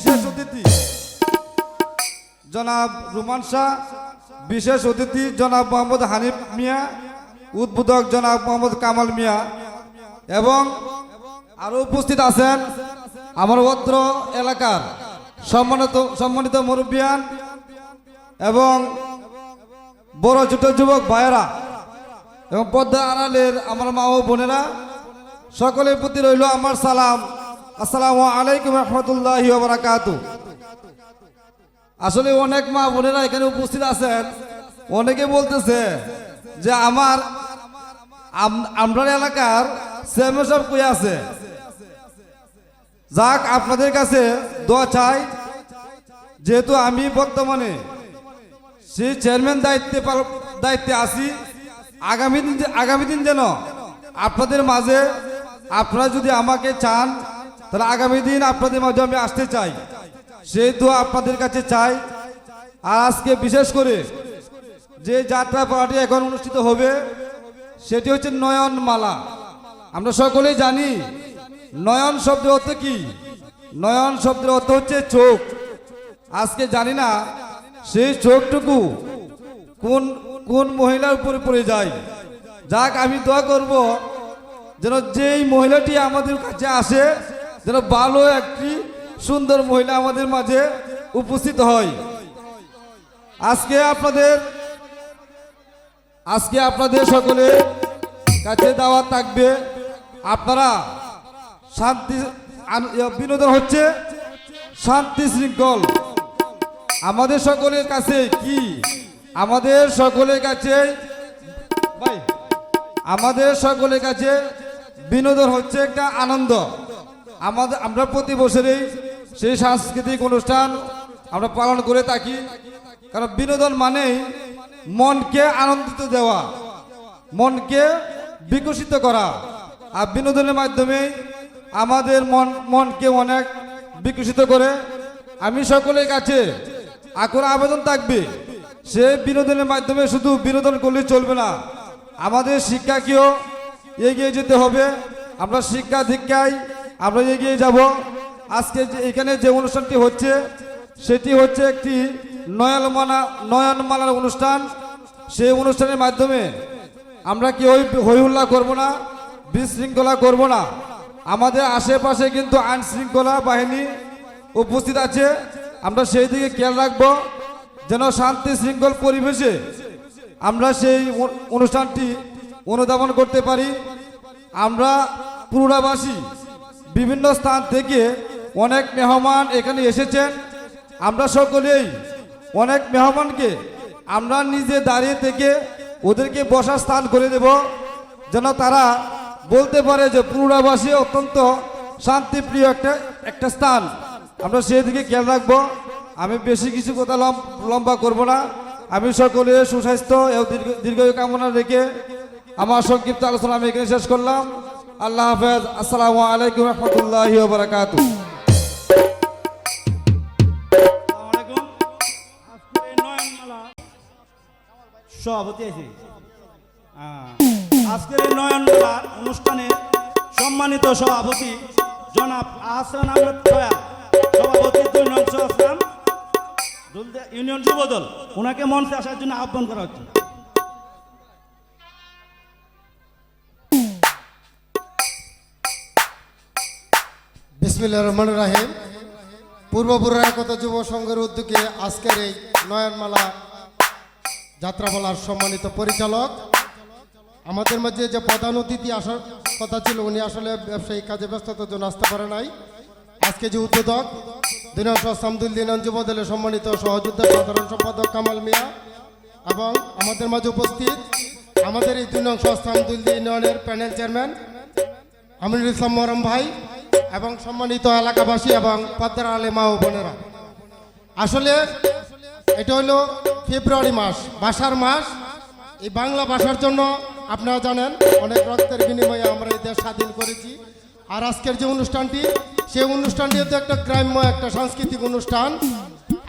বিশেষ অতিথি, জনাব রুমান শাহ, বিশেষ অতিথি, জনাব মোহাম্মদ হানিফ মিয়া, উদ্বোধক জনাব মোহাম্মদ কামাল মিয়া এবং আরও উপস্থিত আছেন আমার অত্র এলাকার সম্মানিত সম্মানিত মুরব্বিয়ান এবং বড় ছোট যুবক ভাইয়েরা এবং পদ্মা আড়ালের আমার মা ও বোনেরা, সকলের প্রতি রইল আমার সালাম। আসসালামু আলাইকুম রহমতুল্লাহ আসলে অনেক মা বোনেরা এখানে উপস্থিত আছেন। অনেকে বলতেছে যে আমার আম- আমরার এলাকার সেমে সব কই আছে। যাক, আপনাদের কাছে দোয়া চাই। যেহেতু আমি বর্তমানে সেই চেয়ারম্যান দায়িত্বে দায়িত্বে আছি। আগামী দিন আগামী দিন যেন আপনাদের মাঝে আপনারা যদি আমাকে চান তাহলে আগামী দিন আপনাদের মাঝে আমি আসতে চাই। দোয়া আপনাদের কাছে চাই। আর আজকে বিশেষ করে যে যাত্রা পার্টি এখন অনুষ্ঠিত হবে, সেটি হচ্ছে নয়ন মালা আমরা সকলেই জানি, নয়ন শব্দের অর্থ কি? নয়ন শব্দের অর্থ হচ্ছে চোখ। আজকে জানি না, সেই চোখটুকু কোন কোন মহিলার উপরে পড়ে যায়। যাক, আমি দোয়া করব যেন যেই মহিলাটি আমাদের কাছে আসে যেন ভালো একটি সুন্দর মহিলা আমাদের মাঝে উপস্থিত হয়। আজকে আপনাদের আজকে আপনাদের সকলে কাছে দাওয়াত থাকবে। আপনারা শান্তি বিনোদন হচ্ছে শান্তি শৃঙ্খল। আমাদের সকলের কাছে কি? আমাদের সকলের কাছে আমাদের সকলের কাছে বিনোদন হচ্ছে একটা আনন্দ। আমাদের, আমরা প্রতি বছরেই সেই সাংস্কৃতিক অনুষ্ঠান আমরা পালন করে থাকি। কারণ বিনোদন মানেই মনকে আনন্দিত দেওয়া, মনকে বিকশিত করা। আর বিনোদনের মাধ্যমে আমাদের মন, মনকে অনেক বিকশিত করে। আমি সকলের কাছে আকুর আবেদন থাকবে, সে বিনোদনের মাধ্যমে শুধু বিনোদন করলে চলবে না। আমাদের শিক্ষাকেও এগিয়ে যেতে হবে। আমরা শিক্ষা দীক্ষায় আমরা এগিয়ে যাব। আজকে যে এখানে যে অনুষ্ঠানটি হচ্ছে, সেটি হচ্ছে একটি নয়নমালা, নয়নমালার অনুষ্ঠান। সেই অনুষ্ঠানের মাধ্যমে আমরা কি ওই হইহুল্লা করব না, বিশৃঙ্খলা করব না? আমাদের আশেপাশে কিন্তু আইন শৃঙ্খলা বাহিনী উপস্থিত আছে। আমরা সেই দিকে খেয়াল রাখব, যেন শান্তি শৃঙ্খল পরিবেশে আমরা সেই অনুষ্ঠানটি অনুধাবন করতে পারি। আমরা পুরাবাসী বিভিন্ন স্থান থেকে অনেক মেহমান এখানে এসেছেন। আমরা সকলেই অনেক মেহমানকে আমরা নিজে দাঁড়িয়ে থেকে ওদেরকে বসার স্থান করে দেব, যেন তারা বলতে পারে যে পুরাবাসী অত্যন্ত শান্তিপ্রিয় একটা একটা স্থান। আমরা সেই দিকে খেয়াল রাখব। আমি বেশি কিছু কথা লম- লম্বা করব না। আমি সকলে সুস্বাস্থ্য এবং দীর্ঘ- কামনা রেখে আমার সংক্ষিপ্ত আলোচনা আমি এখানে শেষ করলাম। আল্লাহ হাফেজ, আসসালামু আলাইকুম রহমতুল্লাহ বারাকাতু সভাপতি আছে। আজকের এই নয়নমালা অনুষ্ঠানে সম্মানিত সভাপতি জনাব আহসান আহমেদ খয়া, সভাপতি দুই নং আসলাম ইউনিয়ন যুবদল ওনাকে মঞ্চে আসার জন্য আহ্বান করা হচ্ছে। বিসমিল্লা রহমান রাহিম। পূর্ব একতা যুব সংঘের উদ্যোগে আজকের এই নয়নমালা যাত্রাপালার সম্মানিত পরিচালক, আমাদের মাঝে যে প্রধান অতিথি আসার কথা ছিল, উনি আসলে ব্যবসায়িক কাজে ব্যস্ততার জন্য আসতে পারে নাই। আজকে যে উদ্বোধক, দিনাংশ সামদুল দিনান যুব দলের সম্মানিত সহযোদ্ধা, সাধারণ সম্পাদক কামাল মিয়া এবং আমাদের মাঝে উপস্থিত আমাদের এই দুই নং সামদুল ইউনিয়নের প্যানেল চেয়ারম্যান আমিনুল ইসলাম মরম ভাই এবং সম্মানিত এলাকাবাসী এবং পদ্মার আলে মা ও বোনেরা। আসলে এটা হলো ফেব্রুয়ারি মাস ভাষার মাস। এই বাংলা ভাষার জন্য আপনারা জানেন, অনেক রক্তের বিনিময়ে আমরা এই দেশ স্বাধীন করেছি। আর আজকের যে অনুষ্ঠানটি, সেই অনুষ্ঠানটি হচ্ছে একটা গ্রাম্য, একটা সাংস্কৃতিক অনুষ্ঠান।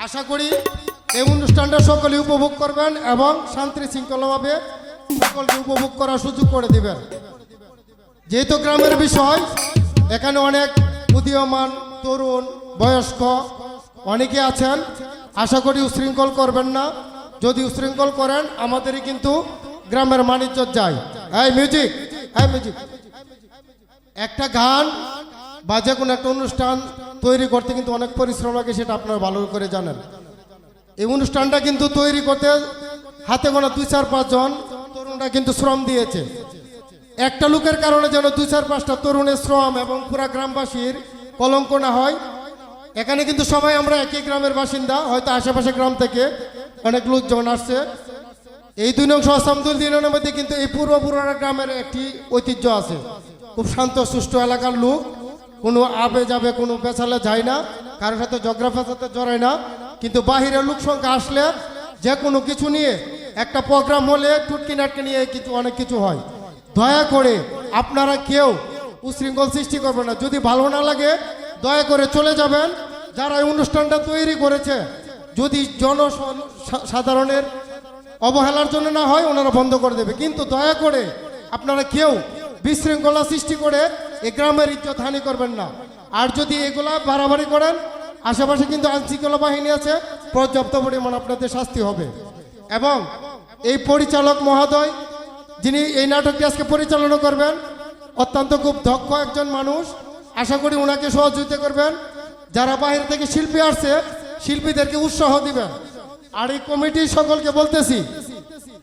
আশা করি এই অনুষ্ঠানটা সকলে উপভোগ করবেন এবং শান্তি শৃঙ্খলাভাবে সকলকে উপভোগ করার সুযোগ করে দেবেন। যেহেতু গ্রামের বিষয় এখানে অনেক উদীয়মান তরুণ, বয়স্ক অনেকে আছেন। আশা করি উশৃঙ্খল করবেন না। যদি উশৃঙ্খল করেন, আমাদেরই কিন্তু গ্রামের মানিজ্য যায়। এই মিউজিক হ্যাঁ মিউজিক। একটা গান বা যে কোনো একটা অনুষ্ঠান তৈরি করতে কিন্তু অনেক পরিশ্রম লাগে, সেটা আপনারা ভালো করে জানেন। এই অনুষ্ঠানটা কিন্তু তৈরি করতে হাতে গোনা দুই চার পাঁচজন তরুণরা কিন্তু শ্রম দিয়েছে। একটা লোকের কারণে যেন দুই চার পাঁচটা তরুণের শ্রম এবং পুরা গ্রামবাসীর কলঙ্ক না হয়। এখানে কিন্তু সবাই আমরা একই গ্রামের বাসিন্দা, হয়তো আশেপাশে গ্রাম থেকে অনেক লোকজন আসছে। এই দুই নং সহসামদুল দিনের মধ্যে কিন্তু এই পূর্ব পুরানা গ্রামের একটি ঐতিহ্য আছে। খুব শান্ত, সুষ্ঠু এলাকার লোক। কোনো আবে যাবে, কোনো পেছালে যায় না। কারোর সাথে জগ্রাফার সাথে জড়ায় না। কিন্তু বাহিরের লোক সংখ্যা আসলে যে কোনো কিছু নিয়ে একটা প্রোগ্রাম হলে টুটকি নাটকি নিয়ে কিছু অনেক কিছু হয়। দয়া করে আপনারা কেউ উশৃঙ্খল সৃষ্টি করবেন না। যদি ভালো না লাগে, দয়া করে চলে যাবেন। যারা এই অনুষ্ঠানটা তৈরি করেছে, যদি জন সাধারণের অবহেলার জন্য না হয়, ওনারা বন্ধ করে দেবে। কিন্তু দয়া করে আপনারা কেউ বিশৃঙ্খলা সৃষ্টি করে এই গ্রামের ইজ্জত হানি করবেন না। আর যদি এগুলা বাড়াবাড়ি করেন, আশেপাশে কিন্তু আইনশৃঙ্খলা বাহিনী আছে, পর্যাপ্ত পরিমাণ আপনাদের শাস্তি হবে। এবং এই পরিচালক মহোদয় যিনি এই নাটকটি আজকে পরিচালনা করবেন, অত্যন্ত খুব দক্ষ একজন মানুষ। আশা করি ওনাকে সহযোগিতা করবেন। যারা বাইরে থেকে শিল্পী আসছে, শিল্পীদেরকে উৎসাহ দিবেন। আর এই কমিটির সকলকে বলতেছি,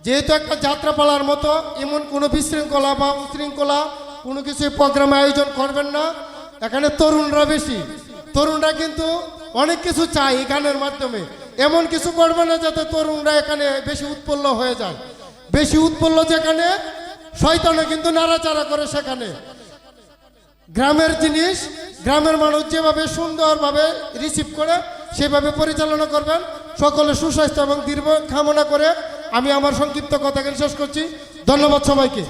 যেহেতু একটা যাত্রাপালার মতো, এমন কোনো বিশৃঙ্খলা বা উশৃঙ্খলা, কোনো কিছু প্রোগ্রামে আয়োজন করবেন না। এখানে তরুণরা বেশি। তরুণরা কিন্তু অনেক কিছু চায় এই গানের মাধ্যমে। এমন কিছু করবে না যাতে তরুণরা এখানে বেশি উৎপন্ন হয়ে যায়। বেশি উৎপল্ল যেখানে শয়তানে কিন্তু নাড়াচাড়া করে সেখানে। গ্রামের জিনিস, গ্রামের মানুষ যেভাবে সুন্দরভাবে রিসিভ করে, সেভাবে পরিচালনা করবেন। সকলে সুস্বাস্থ্য এবং দীর্ঘ কামনা করে আমি আমার সংক্ষিপ্ত কথা শেষ করছি। ধন্যবাদ সবাইকে।